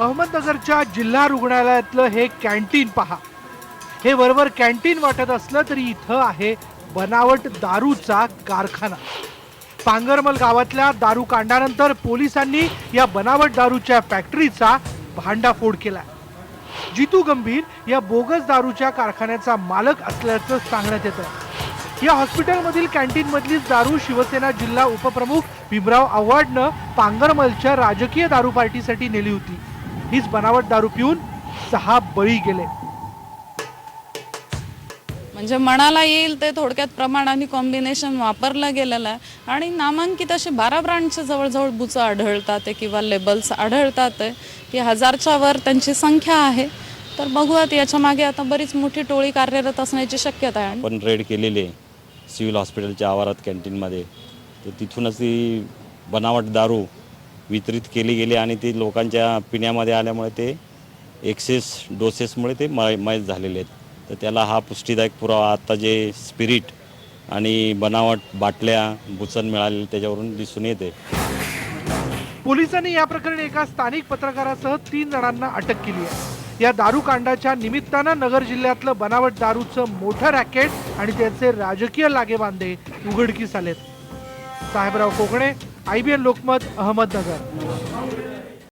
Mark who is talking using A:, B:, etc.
A: अहमदनगरच्या जिल्हा रुग्णालयातलं हे कॅन्टीन पहा. हे वरवर कॅन्टीन वाटत असलं तरी इथं आहे बनावट दारूचा कारखाना. पांगरमल गावातल्या दारू कांडानंतर पोलिसांनी या बनावट दारूच्या फॅक्टरीचा भांडाफोड केला जितू गंभीर या बोगस दारूच्या कारखान्याचा मालक असल्याचं सांगण्यात येतं या हॉस्पिटलमधील कॅन्टीनमधलीच दारू शिवसेना जिल्हा उपप्रमुख भीमराव आव्हाडनं पांगरमलच्या राजकीय दारू पार्टीसाठी नेली होती. हीच बनावट दारू पिऊन सहा बळी गेले.
B: म्हणजे मनाला येईल ते थोडक्यात प्रमाण आणि कॉम्बिनेशन वापरलं गेलेलं आहे. आणि नामांकित असे बारा ब्रँडचे जवळजवळ बुचं आढळतात किंवा लेबल्स आढळतात की हजारच्या वर त्यांची संख्या आहे. तर बघूयात याच्या मागे आता बरीच मोठी टोळी कार्यरत असण्याची शक्यता आहे.
C: पण रेड केलेले सिव्हिल हॉस्पिटलच्या आवारात कॅन्टीनमध्ये तर तिथूनच ती बनावट दारू वितरित केली गेली आणि ती लोकांच्या पिण्यामध्ये आल्यामुळे ते एक्सेस डोसेसमुळे ते मय मयत झालेले आहेत. तर त्याला हा पुष्टीदायक पुरावा आत्ता जे स्पिरिट आणि बनावट बाटल्या बुचन मिळालेले त्याच्यावरून दिसून येते.
A: पोलिसांनी या प्रकरणी एका स्थानिक पत्रकारासह तीन जणांना अटक केली आहे. या दारू कांडाच्या निमित्तानं नगर जिल्ह्यातलं बनावट दारूचं मोठं रॅकेट आणि त्याचे राजकीय लागेबांधे उघडकीस आलेत. Sahebrao Kokane I B N Lokmat Ahmednagar.